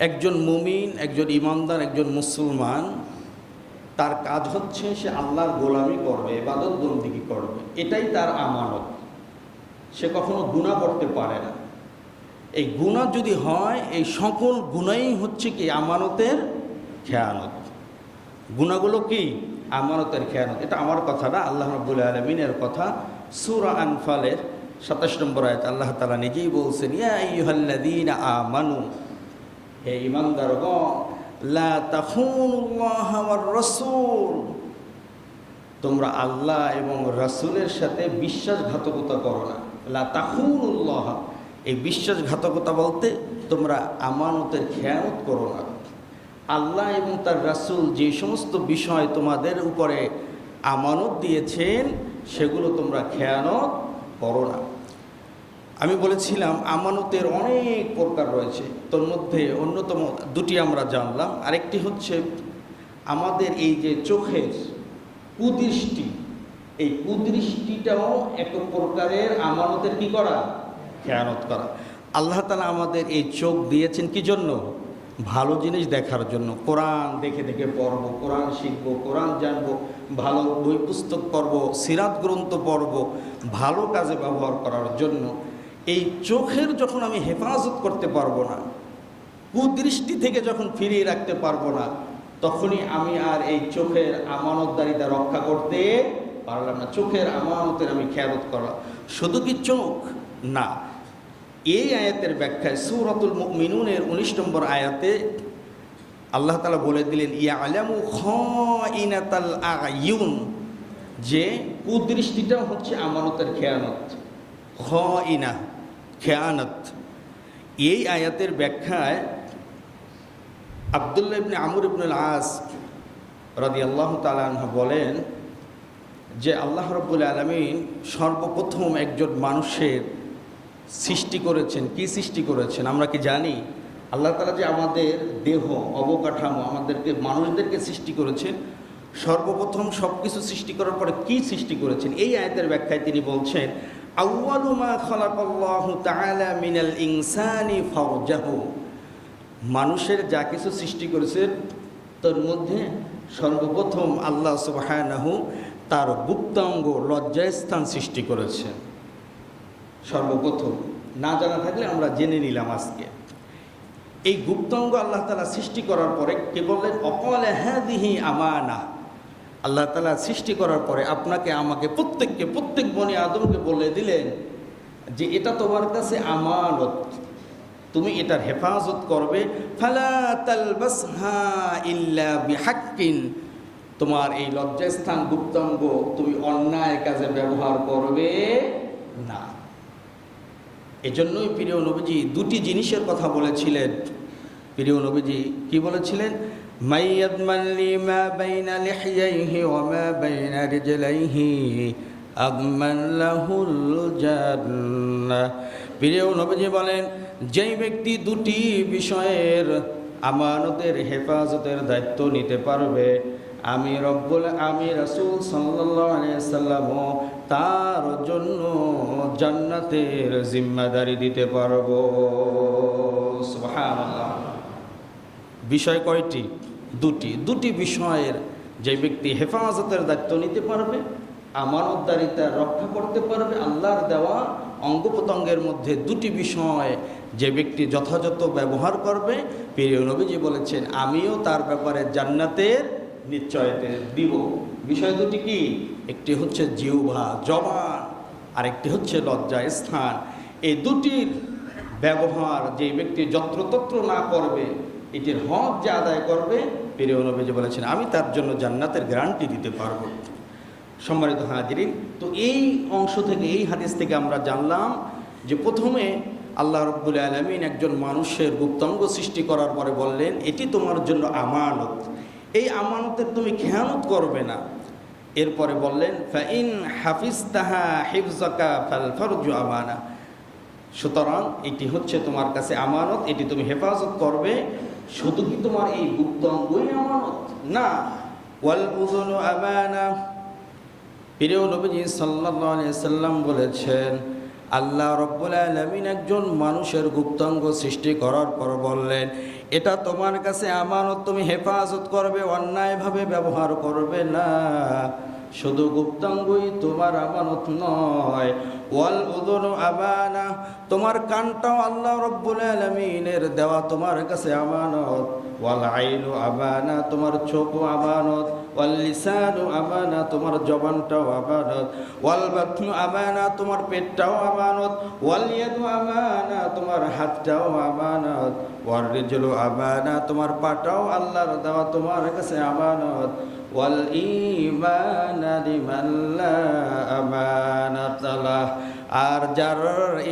একজন মুমিন, একজন ইমানদার, একজন মুসলমান, তার কাজ হচ্ছে সে আল্লাহর গোলামি করবে এবাদত বন্দিগি করবে। এটাই তার আমানত। সে কখনো গুণা করতে পারে না। এই গুণা যদি হয়, এই সকল গুণাই হচ্ছে কি আমানতের খেয়ানত। গুণাগুলো কি? আমানতের খেয়ানত। এটা আমার কথা না, আল্লাহ রব্বুল আলমিনের কথা। সুরা আনফালের সাতাশ নম্বর আয়াত, আল্লাহ তালা নিজেই বলছেন, ইয়া আইয়ুহাল্লাযীনা আমানু হে ইমানদারগণ, লা রাসূল। তোমরা আল্লাহ এবং রাসূলের সাথে বিশ্বাসঘাতকতা করো না। লা এই বিশ্বাসঘাতকতা বলতে তোমরা আমানতের খেয়ানত করো না। আল্লাহ এবং তার রাসূল যে সমস্ত বিষয় তোমাদের উপরে আমানত দিয়েছেন, সেগুলো তোমরা খেয়ানত করো না। আমি বলেছিলাম, আমানতের অনেক প্রকার রয়েছে। তোর মধ্যে অন্যতম দুটি আমরা জানলাম। আরেকটি হচ্ছে, আমাদের এই যে চোখের কুদৃষ্টি, এই কুদৃষ্টিটাও এক প্রকারের আমানতের কি করা? খেয়ানত করা। আল্লাহ তালা আমাদের এই চোখ দিয়েছেন কি জন্য? ভালো জিনিস দেখার জন্য। কোরআন দেখে দেখে পড়ব, কোরআন শিখব, কোরআন জানব, ভালো বই পুস্তক পড়ব, সিরাত গ্রন্থ পড়ব, ভালো কাজে ব্যবহার করার জন্য এই চোখের যখন আমি হেফাজত করতে পারব না, কুদৃষ্টি থেকে যখন ফিরিয়ে রাখতে পারব না, তখনই আমি আর এই চোখের আমানতদারিতা রক্ষা করতে পারলাম না। চোখের আমানতের আমি খেয়ালত করা শুধু কি চোখ? না। এই আয়াতের ব্যাখ্যায় সুরাতুল মিনুনের উনিশ নম্বর আয়াতে আল্লাহ তালা বলে দিলেন ইয়া আলামু খাইনাতাল আয়ুন যে কুদৃষ্টিটা হচ্ছে আমানতের খেয়ানত। খ ইনা খেয়ানত। এই আয়াতের ব্যাখ্যায় আবদুল্লাহ ইবনে আমর ইবনুল আস রাদি আল্লাহ তালাহ বলেন যে আল্লাহ রব্বুল আলমিন সর্বপ্রথম একজন মানুষের সৃষ্টি করেছেন। কি সৃষ্টি করেছেন? আমরা কি জানি? আল্লাহ তালা যে আমাদের দেহ, অবকাঠামো, আমাদেরকে, মানুষদেরকে সৃষ্টি করেছেন। সর্বপ্রথম সব কিছু সৃষ্টি করার পরে কি সৃষ্টি করেছেন? এই আয়তের ব্যাখ্যায় তিনি বলছেন মিনাল ইনসানি মানুষের যা কিছু সৃষ্টি করেছে, তার মধ্যে সর্বপ্রথম আল্লাহ সুবহানাহু তার গুপ্তাঙ্গ লজ্জাস্থান সৃষ্টি করেছে। সর্বপ্রথম। না জানা থাকলে আমরা জেনে নিলাম আজকে। এই গুপ্তাঙ্গ আল্লাহ তালা সৃষ্টি করার পরে কে বললেন, অকল হ্যাঁ দিহি আমানা। আল্লাহ তালা সৃষ্টি করার পরে আপনাকে আমাকে প্রত্যেককে, প্রত্যেক বনি আদমকে বলে দিলেন যে এটা তোমার কাছে আমানত। তুমি এটার হেফাজত করবে। তোমার এই লজ্জাস্থান গুপ্তাঙ্গ তুমি অন্যায় কাজে ব্যবহার করবে না। এজন্যই প্রিয় নবীজি দুটি জিনিসের কথা বলেছিলেন। প্রিয় নবীজি কি বলেছিলেন? মাইয়াদমাল্লি মা বাইনা লিহইয়াইহি ওয়া মা বাইনা রিজলাইহি আগমাল্লাহুল জান্নাহ প্রিয় নবীজি বলেন, যেই ব্যক্তি দুটি বিষয়ের আমানতের হেফাজতের দায়িত্ব নিতে পারবে, আমি রব্বুল আমি রসুল সাল্লাম তার জন্য জান্নাতের জিম্মাদারি দিতে পারব। বিষয় কয়টি? দুটি দুটি বিষয়ের যে ব্যক্তি হেফাজতের দায়িত্ব নিতে পারবে, আমানতদারিতা রক্ষা করতে পারবে, আল্লাহর দেওয়া অঙ্গ প্রত্যঙ্গের মধ্যে দুটি বিষয় যে ব্যক্তি যথাযথ ব্যবহার করবে, প্রিয় নবীজি বলেছেন, আমিও তার ব্যাপারে জান্নাতের নিশ্চয়তে দিব। বিষয় দুটি কি? একটি হচ্ছে জিহ্বা, জবান আর একটি হচ্ছে লজ্জা, স্থান। এই দুটির ব্যবহার যে ব্যক্তি যত্রতত্র না করবে এটির হক যে আদায় করবে প্রিয় নবীজি বলেছেন, আমি তার জন্য জান্নাতের গ্যারান্টি দিতে পারব। সম্মানিত হাজিরিন, তো এই অংশ থেকে, এই হাদিস থেকে আমরা জানলাম যে প্রথমে আল্লাহ রব্বুল আলমিন একজন মানুষের গুপ্তাঙ্গ সৃষ্টি করার পরে বললেন, এটি তোমার জন্য আমানত। এই আমানতের তুমি খেয়ানত করবে না। এরপরে বললেন, ফাইন হাফিজ তাহা হিফজাকা ফাল ফরজু আমানা। সুতরাং এটি হচ্ছে তোমার কাছে আমানত, এটি তুমি হেফাজত করবে। শুধু কি তোমার এই গুপ্তাঙ্গই আমানত না। ওয়াল উযুনু আমানা প্রিয় নবীজি সাল্লাল্লাহু আলাইহি সাল্লাম বলেছেন, আল্লাহ রব্বুল আলমিন একজন মানুষের গুপ্তাঙ্গ সৃষ্টি করার পর বললেন, এটা তোমার কাছে আমানত, তুমি হেফাজত করবে, অন্যায়ভাবে ব্যবহার করবে না। শুধু গুপ্তাঙ্গই তোমার আমানত নয়। ওয়াল উদন আবানা, তোমার কানটাও আল্লাহ রব্বুল আলমিনের দেওয়া তোমার কাছে আমানত। ওয়াল আইনু আবানা, তোমার চোখও আমানত। ওয়াল লিসানু আমানা তোমার জবানটাও আমানত। ওয়াল বাথনু আমানা তোমার পেটটাও আমানত। ওয়াল ইয়াদু আমানা তোমার হাতটাও আমানত। ওয়াল রিজলু আমানা তোমার পাটাও আল্লাহর দেওয়া তোমার কাছে আমানত। ঈমান লিমান লা আমানাতা লাহ আর যার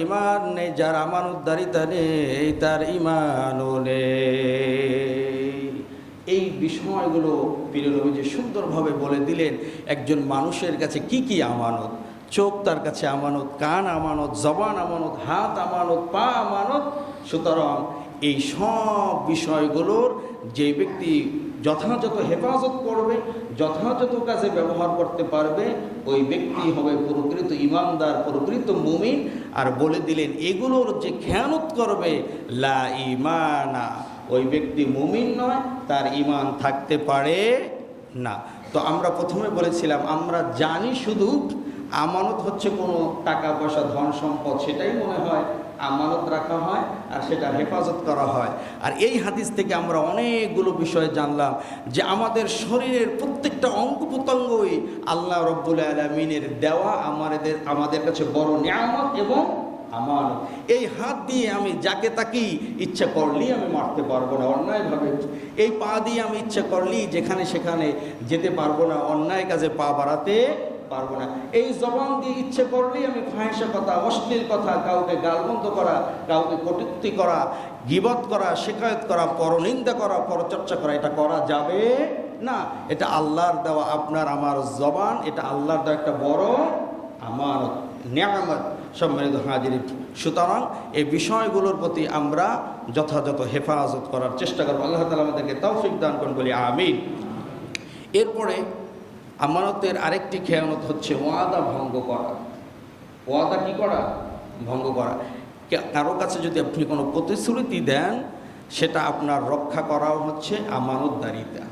ইমান নেই, যার আমানতদারিতা নেই, তার ইমানও নেই। এই বিষয়গুলো নবীজি সুন্দরভাবে বলে দিলেন, একজন মানুষের কাছে কি কি আমানত? চোখ তার কাছে আমানত, কান আমানত, জবান আমানত, হাত আমানত, পা আমানত। সুতরাং এই সব বিষয়গুলোর যে ব্যক্তি যথাযথ হেফাজত করবে, যথাযথ কাজে ব্যবহার করতে পারবে, ওই ব্যক্তি হবে প্রকৃত ইমানদার, প্রকৃত মুমিন। আর বলে দিলেন, এগুলোর যে খেয়ানত করবে, লা ইমানা ওই ব্যক্তি মুমিন নয়, তার ইমান থাকতে পারে না। তো আমরা প্রথমে বলেছিলাম, আমরা জানি শুধু আমানত হচ্ছে কোনো টাকা পয়সা ধন সম্পদ সেটাই মনে হয়। আমানত রাখা হয় আর সেটা হেফাজত করা হয়। আর এই হাদিস থেকে আমরা অনেকগুলো বিষয় জানলাম যে আমাদের শরীরের প্রত্যেকটা অঙ্গ প্রত্যঙ্গই আল্লাহ রব্বুল আলমিনের দেওয়া আমাদের আমাদের কাছে বড় নিয়ামত এবং আমার এই হাত দিয়ে আমি যাকে তাকি ইচ্ছা করলেই আমি মারতে পারব না, অন্যায়ভাবে। এই পা দিয়ে আমি ইচ্ছা করলেই যেখানে সেখানে যেতে পারব না, অন্যায় কাজে পা বাড়াতে পারব না। এই জবান দিয়ে ইচ্ছে করলেই আমি ফাহিসা কথা, অশ্লীল কথা, কাউকে গালবন্ধ করা, কাউকে কটুক্তি করা, গিবত করা, শিকায়ত করা, পরনিন্দা করা, পরচর্চা করা, এটা করা যাবে না। এটা আল্লাহর দেওয়া আপনার, আমার জবান, এটা আল্লাহর দেওয়া একটা বড় আমার নিয়ামত, সম্মানিত হাজির। সুতরাং এই বিষয়গুলোর প্রতি আমরা যথাযথ হেফাজত করার চেষ্টা করব। আল্লাহ তালা আমাদেরকে তৌফিক দান করুন বলি, আমিন। এরপরে আমানতের আরেকটি খেয়ানত হচ্ছে ওয়াদা ভঙ্গ করা। ওয়াদা কি করা? ভঙ্গ করা। কারও কাছে যদি আপনি কোনো প্রতিশ্রুতি দেন, সেটা আপনার রক্ষা করাও হচ্ছে আমানতদারিতা।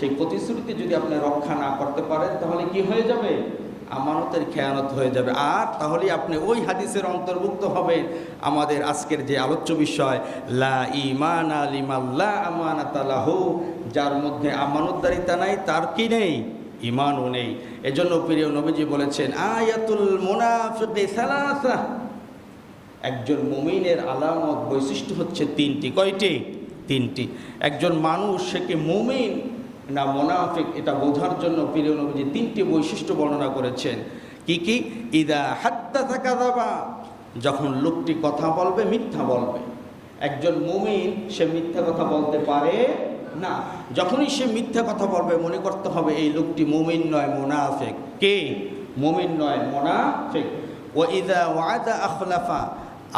সেই প্রতিশ্রুতি যদি আপনি রক্ষা না করতে পারেন, তাহলে কি হয়ে যাবে? আমানতের খেয়ানত হয়ে যাবে। আর তাহলে আপনি ওই হাদিসের অন্তর্ভুক্ত হবে আমাদের আজকের যে আলোচ্য বিষয়, লা ইমান আলিমাল্লা আমানাতালাহু যার মধ্যে আমানতদারিতা নাই, তার কি নেই? ইমানও নেই। এজন্য প্রিয় নবীজি বলেছেন, আয়াতুল মুনাফিকি সালাসা। একজন মুমিনের আলামত বৈশিষ্ট্য হচ্ছে তিনটি। কয়টি? তিনটি। একজন মানুষ, সে কি মুমিন না মোনাফিক, এটা বোঝার জন্য প্রিয় নবীজি তিনটি বৈশিষ্ট্য বর্ণনা করেছেন। কি কি? ইদা হাত্তা থাকা দাবা যখন লোকটি কথা বলবে, মিথ্যা বলবে। একজন মুমিন, সে মিথ্যা কথা বলতে পারে না, যখনই সে মিথ্যা কথা বলবে, মনে করতে হবে এই লোকটি মুমিন নয়, মোনাফেক। কে? মুমিন নয়, মোনাফেক। ও ইদা ওয়াদা আখলাফা,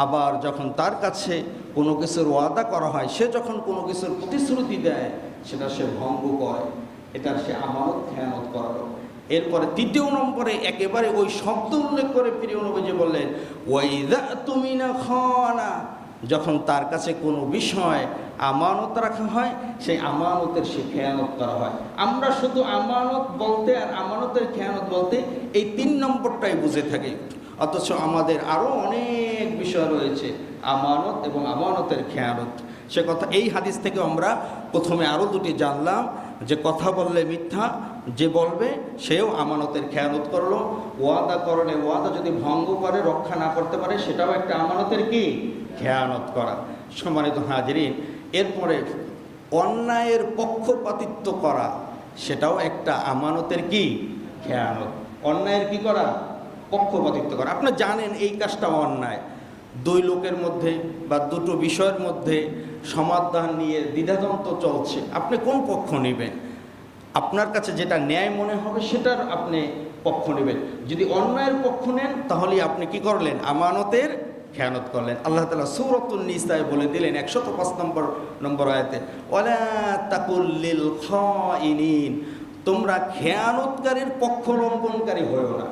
আবার যখন তার কাছে কোনো কিছুর ওয়াদা করা হয়, সে যখন কোনো কিছুর প্রতিশ্রুতি দেয়, সেটা সে ভঙ্গ করে। এটা সে আমানত, খেয়ানত করালো এরপরে তৃতীয় নম্বরে একেবারে ওই শব্দ উল্লেখ করে প্রিয় নবীজি বললেন, ওয়াইদা তুমি না যখন তার কাছে কোনো বিষয় আমানত রাখা হয়, সেই আমানতের সে খেয়ানত করা হয়। আমরা শুধু আমানত বলতে আর আমানতের খেয়ানত বলতে এই তিন নম্বরটাই বুঝে থাকি। অথচ আমাদের আরও অনেক বিষয় রয়েছে, আমানত এবং আমানতের খেয়ানত। সে কথা, এই হাদিস থেকে আমরা প্রথমে আরও দুটি জানলাম, যে কথা বললে মিথ্যা, যে বলবে সেও আমানতের খেয়ানত করল। ওয়াদা করলে ওয়াদা যদি ভঙ্গ করে, রক্ষা না করতে পারে, সেটাও একটা আমানতের কি? খেয়ানত করা। সম্মানিত হাজিরিন, এরপরে অন্যায়ের পক্ষপাতিত্ব করা, সেটাও একটা আমানতের কি? খেয়ানত। অন্যায়ের কি করা? পক্ষপাতিত্ব করা। আপনি জানেন এই কাজটা অন্যায়। দুই লোকের মধ্যে বা দুটো বিষয়ের মধ্যে সমাধান নিয়ে দ্বিধাদ্বন্দ্ব চলছে। আপনি কোন পক্ষ নেবেন? আপনার কাছে যেটা ন্যায় মনে হবে, সেটার আপনি পক্ষ নেবেন। যদি অন্যায়ের পক্ষ নেন, তাহলে আপনি কি করলেন? আমানতের খেয়ানত করলেন। আল্লাহ তালা সৌরতুল নিসায় বলে দিলেন একশত পাঁচ নম্বর নম্বর আয়তে তাকুল্লিল খিন তোমরা খেয়ানতকারীর পক্ষ লম্বনকারী হয়েও না।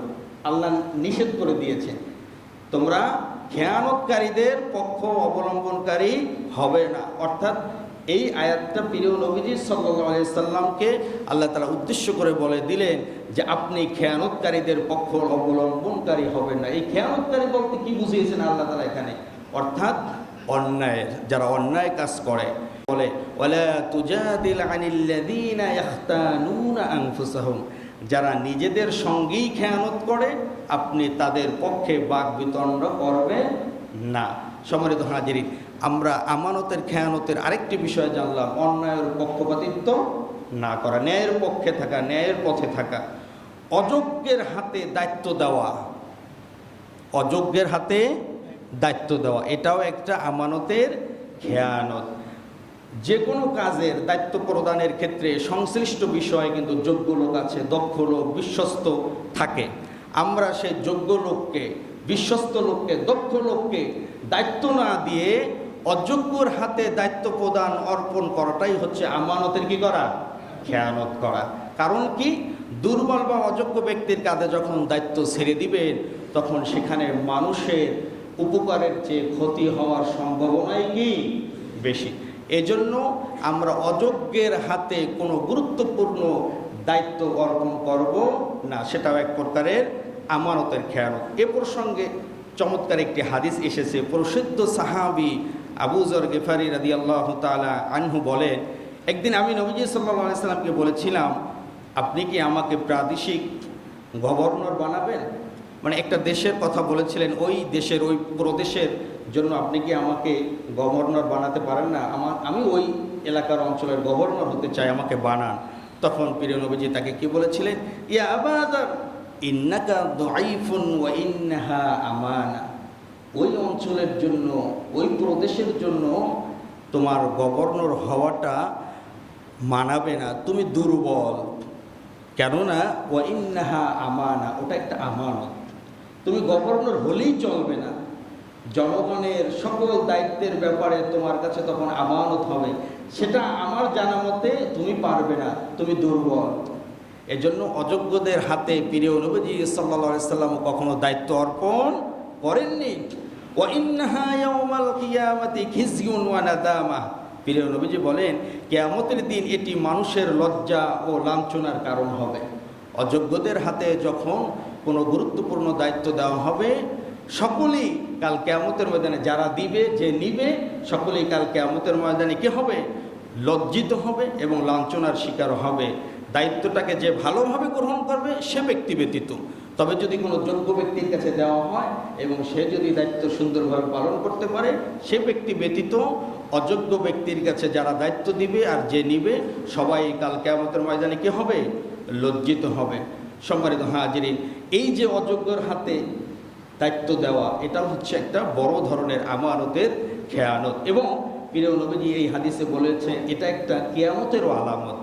আল্লাহ নিষেধ করে দিয়েছেন, তোমরা খেয়ানতকারীদের পক্ষ অবলম্বনকারী হবে না। অর্থাৎ এই আয়াতটা প্রিয় নবীজি সাল্লাহ সাল্লামকে আল্লাহ তালা উদ্দেশ্য করে বলে দিলেন যে আপনি খেয়ানতকারীদের পক্ষ অবলম্বনকারী হবেন না। এই খেয়ানতকারী বলতে কি বুঝিয়েছেন আল্লাহ তালা এখানে? অর্থাৎ অন্যায়ের, যারা অন্যায় কাজ করে, বলে যারা নিজেদের সঙ্গেই খেয়ানত করে, আপনি তাদের পক্ষে বাক বিতণ্ড করবেন না। সম্মানিত হাজিরি আমরা আমানতের খেয়ানতের আরেকটি বিষয় জানলাম, অন্যায়ের পক্ষপাতিত্ব না করা, ন্যায়ের পক্ষে থাকা, ন্যায়ের পথে থাকা। অযোগ্যের হাতে দায়িত্ব দেওয়া, অযোগ্যের হাতে দায়িত্ব দেওয়া, এটাও একটা আমানতের খেয়ানত। যে কোনো কাজের দায়িত্ব প্রদানের ক্ষেত্রে সংশ্লিষ্ট বিষয়ে কিন্তু যোগ্য লোক আছে, দক্ষ লোক, বিশ্বস্ত থাকে। আমরা সেই যোগ্য লোককে, বিশ্বস্ত লোককে, দক্ষ লোককে দায়িত্ব না দিয়ে অযোগ্যর হাতে দায়িত্ব প্রদান, অর্পণ করাটাই হচ্ছে আমানতের কি করা? খেয়ানত করা। কারণ কি? দুর্বল বা অযোগ্য ব্যক্তির কাঁধে যখন দায়িত্ব ছেড়ে দিবেন, তখন সেখানে মানুষের উপকারের চেয়ে ক্ষতি হওয়ার সম্ভাবনাই কি? বেশি। এজন্য আমরা অযোগ্যের হাতে কোনো গুরুত্বপূর্ণ দায়িত্ব অর্পণ করব না। সেটাও এক প্রকারের আমানতের খেয়ানত। এ প্রসঙ্গে চমৎকার একটি হাদিস এসেছে। প্রসিদ্ধ সাহাবি আবুজর গেফারি রাদি আল্লাহ তালা আনহু বলেন, একদিন আমি নবীজি সাল্লাহ সাল্লামকে বলেছিলাম, আপনি কি আমাকে প্রাদেশিক গভর্নর বানাবেন? মানে একটা দেশের কথা বলেছিলেন, ওই দেশের, ওই প্রদেশের জন্য আপনি কি আমাকে গভর্নর বানাতে পারেন না? আমার, আমি ওই এলাকার অঞ্চলের গভর্নর হতে চাই, আমাকে বানান। তখন প্রিয় নবীজি তাকে কি বলেছিলেন? ইয়া আবাদার, ইন্নাকা দাইফুন ওয়া ইন্নাহা আমানা। ওই অঞ্চলের জন্য, ওই প্রদেশের জন্য তোমার গভর্নর হওয়াটা মানাবে না। তুমি দুর্বল। কেননা ও ইন্নাহা আমানা, ওটা একটা আমানত। তুমি গভর্নর হলেই চলবে না। জনগণের সকল দায়িত্বের ব্যাপারে তোমার কাছে তখন আমানত হবে। সেটা আমার জানা মতে তুমি পারবে না, তুমি দুর্বল। এজন্য অযোগ্যদের হাতে প্রিয় নবীজি সাল্লা সাল্লাম কখনো দায়িত্ব অর্পণ করেননি। প্রিয় নবীজি বলেন, কেয়ামতের দিন এটি মানুষের লজ্জা ও লাঞ্ছনার কারণ হবে। অযোগ্যদের হাতে যখন কোনো গুরুত্বপূর্ণ দায়িত্ব দেওয়া হবে, সকলেই কাল কেয়ামতের ময়দানে যারা দিবে, যে নিবে, সকলেই কাল কেয়ামতের ময়দানে কি হবে? লজ্জিত হবে এবং লাঞ্ছনার শিকার হবে। দায়িত্বটাকে যে ভালোভাবে গ্রহণ করবে, সে ব্যক্তি ব্যতীত। তবে যদি কোনো যোগ্য ব্যক্তির কাছে দেওয়া হয় এবং সে যদি দায়িত্ব সুন্দরভাবে পালন করতে পারে, সে ব্যক্তি ব্যতীত অযোগ্য ব্যক্তির কাছে যারা দায়িত্ব দিবে আর যে নিবে, সবাই কাল কেয়ামতের ময়দানে কী হবে? লজ্জিত হবে। সম্মানিত হাজিরিন, এই যে অযোগ্যর হাতে দায়িত্ব দেওয়া, এটা হচ্ছে একটা বড় ধরনের আমানতের খেয়ানত। এবং প্রিয় নবীজি এই হাদিসে বলেছে, এটা একটা কেয়ামতেরও আলামত।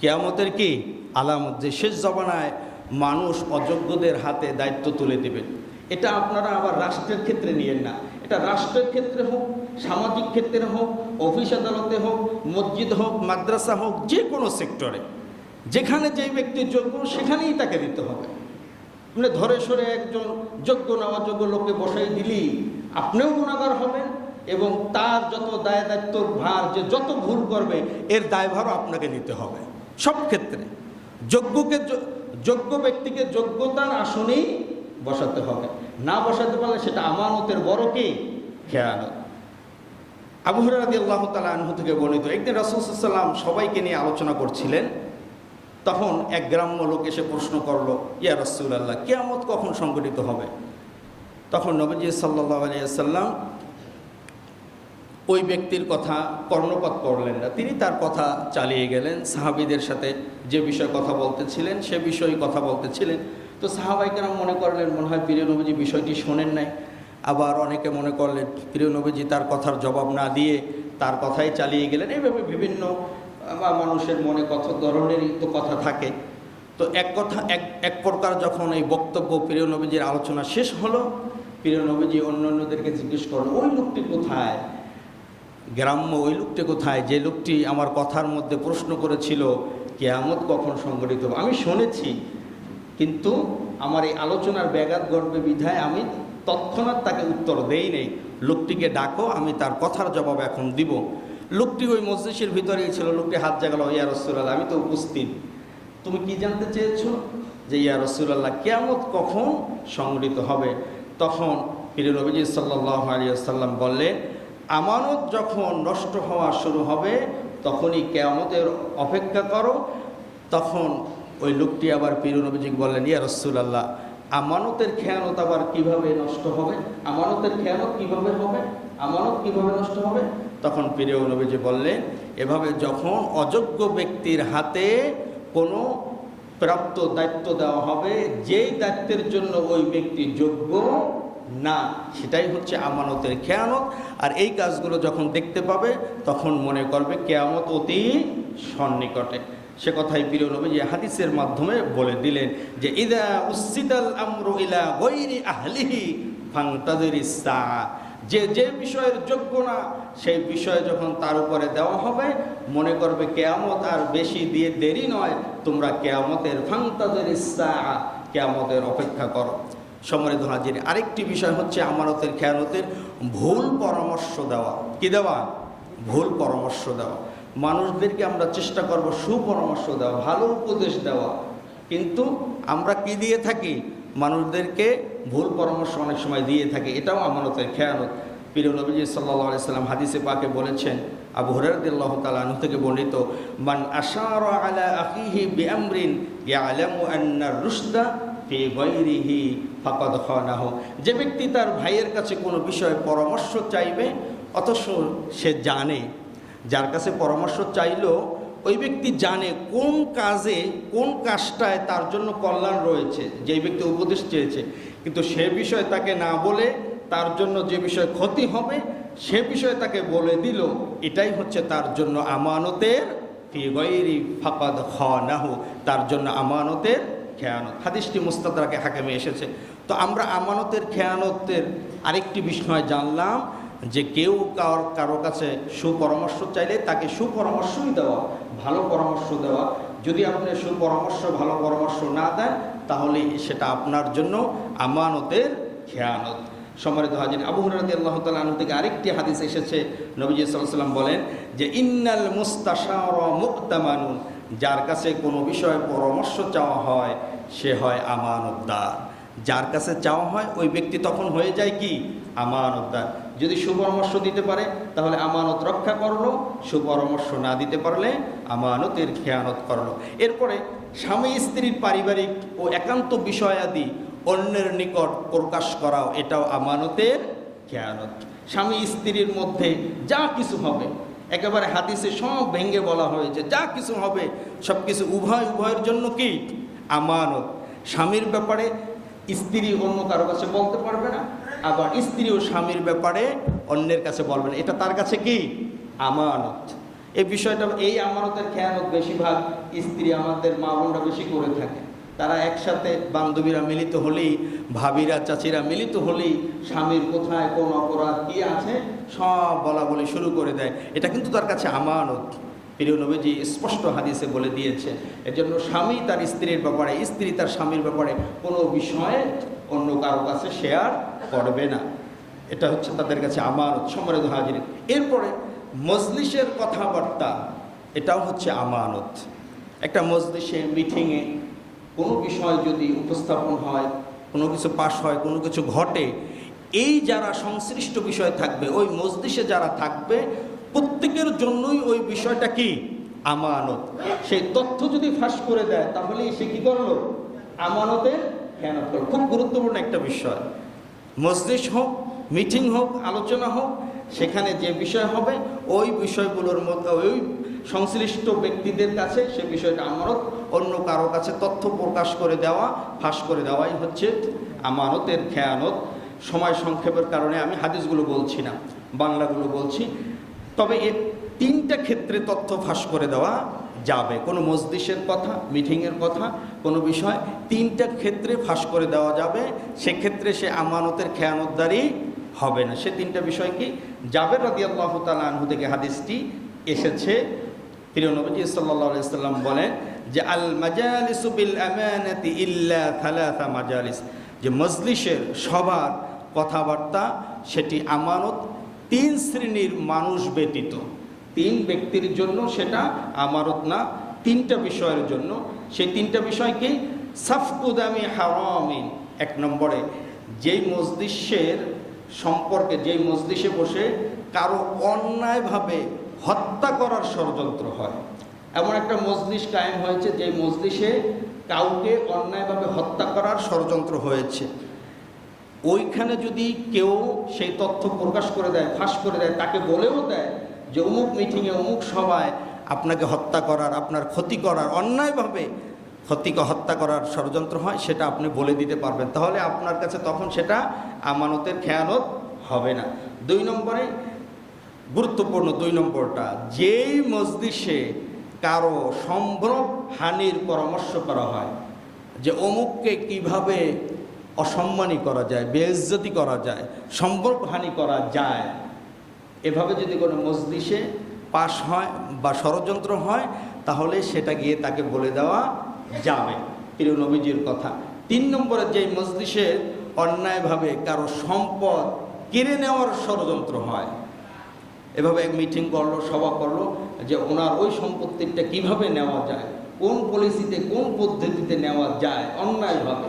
কেয়ামতের কি? আলামত যে শেষ জমানায় মানুষ অযোগ্যদের হাতে দায়িত্ব তুলে দেবেন। এটা আপনারা আবার রাষ্ট্রের ক্ষেত্রে নিয়েন না। এটা রাষ্ট্রের ক্ষেত্রে হোক, সামাজিক ক্ষেত্রে হোক, অফিস আদালতে হোক, মসজিদ হোক, মাদ্রাসা হোক, যে কোনো সেক্টরে। যেখানে যেই ব্যক্তির যোগ্য, সেখানেই তাকে দিতে হবে। মানে ধরে সরে একজন যোগ্য না অযোগ্য লোককে বসাই দিলি আপনিও গুণাগার হবেন এবং তার যত দায় দায়িত্বর ভার, যে যত ভুল করবে, এর দায়ভারও আপনাকে নিতে হবে। সব ক্ষেত্রে। যোগ্যকে যোগ্য ব্যক্তিকে যোগ্যতার আসনেই বসাতে হবে। না বসাতে পারলে সেটা আমানতের বড় কি? খেয়ানত। আবু হরাদি আল্লাহ তালা আনহু থেকে বর্ণিত, একদিন রসুলাম সবাইকে নিয়ে আলোচনা করছিলেন। তখন এক গ্রাম্য লোক এসে প্রশ্ন করল, ইয়া রসুল্লাহ কেয়ামত কখন সংগঠিত হবে? তখন নবীজি সাল্লাহ আলিয়াল্লাম ওই ব্যক্তির কথা কর্ণপাত করলেন না। তিনি তার কথা চালিয়ে গেলেন। সাহাবিদের সাথে যে বিষয়ে কথা বলতেছিলেন, সে বিষয়ে কথা বলতেছিলেন। তো সাহাবাইকেরা মনে করলেন, মনে হয় প্রিয় নবীজি বিষয়টি শোনেন নাই। আবার অনেকে মনে করলেন, প্রিয় নবীজি তার কথার জবাব না দিয়ে তার কথাই চালিয়ে গেলেন। এইভাবে বিভিন্ন মানুষের মনে কত ধরনেরই তো কথা থাকে। তো এক কথা, এক এক প্রকার যখন এই বক্তব্য প্রিয় নবীজির আলোচনা শেষ হলো, প্রিয় নবীজি অন্য অন্যদেরকে জিজ্ঞেস করল ওই লোকটি কোথায়? গ্রাম্য ওই লোকটি কোথায়? যে লোকটি আমার কথার মধ্যে প্রশ্ন করেছিল, কেয়ামত কখন সংগঠিত হবে?" আমি শুনেছি, কিন্তু আমার এই আলোচনার ব্যাঘাত ঘটবে বিধায় আমি তৎক্ষণাৎ তাকে উত্তর দেই নেই। লোকটিকে ডাকো, আমি তার কথার জবাব এখন দিব। লোকটি ওই মসজিদের ভিতরেই ছিল, লোকটি হাত জাগালো, ইয়া রসুল্লাহ আমি তো উপস্থিত। তুমি কি জানতে চেয়েছ যে ইয়া রসুল্লাহ কেয়ামত কখন সংগঠিত হবে? তখন প্রিয় নবীজি সাল্লাহ আলিয়াল্লাম বললেন আমানত যখন নষ্ট হওয়া শুরু হবে, তখনই কেয়ামতের অপেক্ষা করো। তখন ওই লোকটি আবার প্রিয় নবীজি বললেন, ইয়া রসুল্লাহ আমানতের খেয়ানত আবার কীভাবে নষ্ট হবে? আমানতের খেয়ানত কীভাবে হবে? আমানত কীভাবে নষ্ট হবে? তখন প্রিয় নবীজি বললেন, এভাবে যখন অযোগ্য ব্যক্তির হাতে কোনো প্রাপ্ত দায়িত্ব দেওয়া হবে, যেই দায়িত্বের জন্য ওই ব্যক্তি যোগ্য না, সেটাই হচ্ছে আমানতের খেয়ানত। আর এই কাজগুলো যখন দেখতে পাবে, তখন মনে করবে কেয়ামত অতি সন্নিকটে। সে কথাই প্রিয় নবী যে হাদিসের মাধ্যমে বলে দিলেন যে, ইদা উসিদাল আমরু ইলা গৈরি আহলিহি ফাংতাদের ইসা যে যে বিষয়ের যোগ্য না, সেই বিষয় যখন তার উপরে দেওয়া হবে, মনে করবে কেয়ামত আর বেশি দিয়ে দেরি নয়, তোমরা কেয়ামতের ফাংতাদের ইসা কেয়ামতের অপেক্ষা করো। সমৃদ্ধ হাজির, আরেকটি বিষয় হচ্ছে আমানতের খেয়ানতের ভুল পরামর্শ দেওয়া। কি দেওয়া? ভুল পরামর্শ দেওয়া। মানুষদেরকে আমরা চেষ্টা করব সুপরামর্শ দেওয়া, ভালো উপদেশ দেওয়া। কিন্তু আমরা কি দিয়ে থাকি? মানুষদেরকে ভুল পরামর্শ অনেক সময় দিয়ে থাকি। এটাও আমানতের খেয়ানত। প্রিয় নবীজি সাল্লাহ সাল্লাম হাদিসে পাকে বলেছেন, আবু হরারদুল্লাহ তালু থেকে বর্ণিত, মান আশার আলা আখিহি বিআমরিন ইয়ালামু আন্না রুশদা ফি গৈরিহি ফাকাদ যে ব্যক্তি তার ভাইয়ের কাছে কোনো বিষয়ে পরামর্শ চাইবে, অথচ সে জানে, যার কাছে পরামর্শ চাইলো ওই ব্যক্তি জানে কোন কাজে, কোন কাজটায় তার জন্য কল্যাণ রয়েছে, যে ব্যক্তি উপদেশ চেয়েছে। কিন্তু সে বিষয়ে তাকে না বলে তার জন্য যে বিষয়ে ক্ষতি হবে, সে বিষয়ে তাকে বলে দিল, এটাই হচ্ছে তার জন্য আমানতের ফি গৈরি ফাকাদ খানাহু। তার জন্য আমানতের খেয়ানত। হাদিসটি মুস্তাদাকে হাকামে এসেছে। তো আমরা আমানতের খেয়ানতের আরেকটি বিষয় জানলাম যে কেউ কার কারও কাছে সুপরামর্শ চাইলে তাকে সুপরামর্শই দেওয়া, ভালো পরামর্শ দেওয়া। যদি আপনি সুপরামর্শ, ভালো পরামর্শ না দেন, তাহলে সেটা আপনার জন্য আমানতের খেয়ানত। সম্মানিত হাজির আবু হরাদি আল্লাহ তালু থেকে আরেকটি হাদিস এসেছে। নবীজি সাল্লাম বলেন যে, ইন্নাল মুস্তাশার মুক্তামানুন যার কাছে কোনো বিষয়ে পরামর্শ চাওয়া হয় সে হয় আমানতদার। যার কাছে চাওয়া হয়, ওই ব্যক্তি তখন হয়ে যায় কি? আমানতদার। যদি সুপরামর্শ দিতে পারে, তাহলে আমানত রক্ষা করল, সুপরামর্শ না দিতে পারলে আমানতের খেয়ানত করল। এরপরে স্বামী স্ত্রীর পারিবারিক ও একান্ত বিষয়াদি অন্যের নিকট প্রকাশ করাও, এটাও আমানতের খেয়ানত। স্বামী, স্ত্রীর মধ্যে যা কিছু হবে, একেবারে হাদিসে সব ভেঙ্গে বলা হয়েছে, যা কিছু হবে সব কিছু উভয়, উভয়ের জন্য কি? আমানত। স্বামীর ব্যাপারে স্ত্রী অন্য কারও কাছে বলতে পারবে না, আবার স্ত্রী ও স্বামীর ব্যাপারে অন্যের কাছে বলবে না। এটা তার কাছে কি? আমানত। এই বিষয়টা এই আমানতের খেয়ানত বেশিরভাগ স্ত্রী আমাদের মা বোনরা বেশি করে থাকে। তারা একসাথে বান্ধবীরা মিলিত হলেই, ভাবিরা, চাচিরা মিলিত হলেই স্বামীর কোথায় কোন অপরাধ কি আছে, সব বলা বলে শুরু করে দেয়। এটা কিন্তু তার কাছে আমানত। প্রিয় নবীজি স্পষ্ট হাদিসে বলে দিয়েছে, এজন্য স্বামী তার স্ত্রীর ব্যাপারে, স্ত্রী তার স্বামীর ব্যাপারে কোনো বিষয়ে অন্য কারও কাছে শেয়ার করবে না। এটা হচ্ছে তাদের কাছে আমানত সমৃদ্ধ হাজির। এরপরে মজলিসের কথাবার্তা, এটাও হচ্ছে আমানত। একটা মজলিসে মিটিংয়ে কোনো বিষয় যদি উপস্থাপন হয়, কোনো কিছু পাশ হয়, কোনো কিছু ঘটে, এই যারা সংশ্লিষ্ট বিষয় থাকবে, ওই মজলিসে যারা থাকবে প্রত্যেকের জন্যই ওই বিষয়টা কি? আমানত। সেই তথ্য যদি ফাঁস করে দেয়, তাহলে সে কি করল? আমানতের খেয়ানত করল। খুব গুরুত্বপূর্ণ একটা বিষয়। মজলিস হোক, মিটিং হোক, আলোচনা হোক, সেখানে যে বিষয় হবে, ওই বিষয়গুলোর মধ্যে, ওই সংশ্লিষ্ট ব্যক্তিদের কাছে সে বিষয়টা আমানত, অন্য কারও কাছে তথ্য প্রকাশ করে দেওয়া, ফাঁস করে দেওয়াই হচ্ছে আমানতের খেয়ানত। সময় সংক্ষেপের কারণে আমি হাদিসগুলো বলছি না, বাংলাগুলো বলছি। তবে এর তিনটা ক্ষেত্রে তথ্য ফাঁস করে দেওয়া যাবে। কোনো মজলিসের কথা, মিটিংয়ের কথা, কোনো বিষয়, তিনটা ক্ষেত্রে ফাঁস করে দেওয়া যাবে। সেক্ষেত্রে সে আমানতের খেয়ানতদারি হবে না। সে তিনটা বিষয় কি? জাবের রাদি আল্লাহ তালা থেকে হাদিসটি এসেছে। প্রিয় সাল্লাম বলেন যে, আল মাজালিস ইল্লা থালাথা মাজালিস। যে মজলিসের সবার কথাবার্তা, সেটি আমানত তিন শ্রেণির মানুষ ব্যতীত। তিন ব্যক্তির জন্য সেটা আমারত না, তিনটা বিষয়ের জন্য। সেই তিনটা বিষয় কি সাফকুদামি হারামিন, এক নম্বরে যেই মজলিসের সম্পর্কে, যেই মজলিসে বসে কারও অন্যায়ভাবে হত্যা করার ষড়যন্ত্র হয়। এমন একটা মজলিস কায়েম হয়েছে যে মজলিসে কাউকে অন্যায়ভাবে হত্যা করার ষড়যন্ত্র হয়েছে। ওইখানে যদি কেউ সেই তথ্য প্রকাশ করে দেয়, ফাঁস করে দেয়, তাকে বলেও দেয় যে অমুক মিটিংয়ে অমুক সভায় আপনাকে হত্যা করার, আপনার ক্ষতি করার, অন্যায়ভাবে ক্ষতিকে হত্যা করার ষড়যন্ত্র হয়, সেটা আপনি বলে দিতে পারবেন। তাহলে আপনার কাছে তখন সেটা আমানতের খেয়ানত হবে না। দুই নম্বরে, গুরুত্বপূর্ণ দুই নম্বরটা, যেই মসজিষে কারও সম্ভ্রম হানির পরামর্শ করা হয়, যে অমুককে কীভাবে অসম্মানী করা যায়, বেইজ্জতি করা যায় সম্ভব হানি করা যায়। এভাবে যদি কোনো মজলিসে পাশ হয় বা ষড়যন্ত্র হয়, তাহলে সেটা গিয়ে তাকে বলে দেওয়া যাবে। প্রিয় নবীজির কথা। তিন নম্বরে যে মজলিসে অন্যায়ভাবে কারও সম্পদ কেড়ে নেওয়ার ষড়যন্ত্র হয়, এভাবে মিটিং করল, সভা করল, যে ওনার ওই সম্পত্তিটা কীভাবে নেওয়া যায়, কোন পলিসিতে কোন পদ্ধতিতে নেওয়া যায়, অন্যায়ভাবে।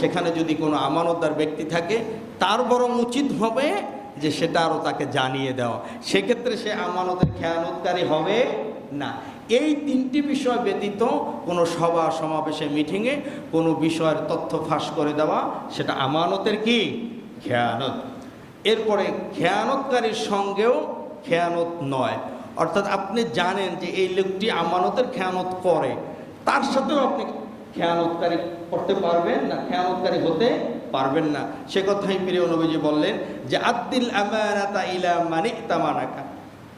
সেখানে যদি কোনো আমানতদার ব্যক্তি থাকে, তার বরং উচিত হবে যে সেটা আরও তাকে জানিয়ে দেওয়া। সেক্ষেত্রে সে আমানতের খেয়ানতকারী হবে না। এই তিনটি বিষয় ব্যতীত কোনো সভা, সমাবেশে, মিটিংয়ে কোনো বিষয়ের তথ্য ফাঁস করে দেওয়া, সেটা আমানতের কি? খেয়ানত। এরপরে খেয়ানতকারীর সঙ্গেও খেয়ানত নয়। অর্থাৎ আপনি জানেন যে এই লোকটি আমানতের খেয়ানত করে। তার সাথেও আপনি খেয়ানতকারী করতে পারবেন না, খেয়ানতকারী হতে পারবেন না। সে কথাই প্রিয় নবীজি বললেন যে আদ্দিল আমানাতা ইলা মানে তামানাকা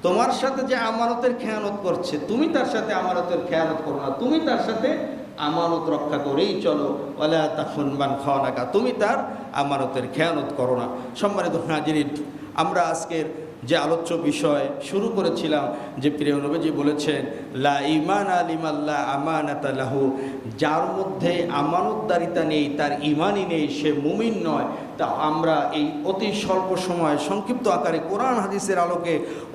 তোমার সাথে যে আমানতের খেয়ানত করছে, তুমি তার সাথে আমানতের খেয়ানত করো না। তুমি তার সাথে আমানত রক্ষা করেই চলো। ওলা তাফুন মান খাওয়ানাকা। তুমি তার আমানতের খেয়ানত করো না। সম্মানিত হাজিরিন, আমরা আজকের যে আলোচ্য বিষয় শুরু করেছিলাম, যে প্রিয় নবীজি বলেছেন, লা ইমান আলিমাল্লা আমানাতা লাহু। যার মধ্যে আমানতদারিতা নেই, তার ইমানই নেই, সে মুমিন নয়। তা আমরা এই অতি স্বল্প সময় সংক্ষিপ্ত আকারে কোরআন হাদিসের আলোকে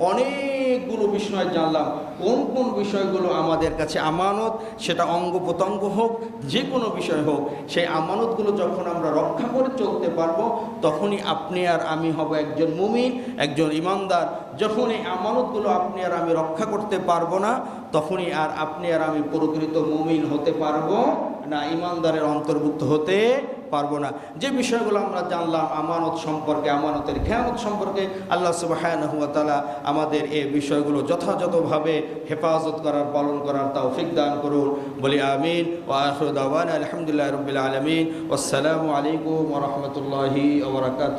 অনেকগুলো বিষয় জানলাম। কোন কোন বিষয়গুলো আমাদের কাছে আমানত, সেটা অঙ্গ প্রত্যঙ্গ হোক যে কোনো বিষয় হোক, সেই আমানতগুলো যখন আমরা রক্ষা করে চলতে পারব, তখনই আপনি আর আমি হব একজন মুমিন, একজন ইমানদার। যখন এই আমানতগুলো আপনি আর আমি রক্ষা করতে পারব না, তখনই আর আপনি আর আমি প্রকৃত মুমিন হতে পারব না, ইমানদারের অন্তর্ভুক্ত হতে পারব না। যে বিষয়গুলো আমরা জানলাম, আমানত সম্পর্কে, আমানতের খেয়ানত সম্পর্কে, আল্লাহ সুবাহানহুয়াতালা আমাদের এই বিষয়গুলো যথাযথভাবে হেফাজত করার, পালন করার তৌফিক দান করুন। বলি আমিন ও আসুদান আলহামদুলিল্লাহ রবিল আলমিন। আসসালামু আলাইকুম রহমতুল্লাহি ওবরাকাত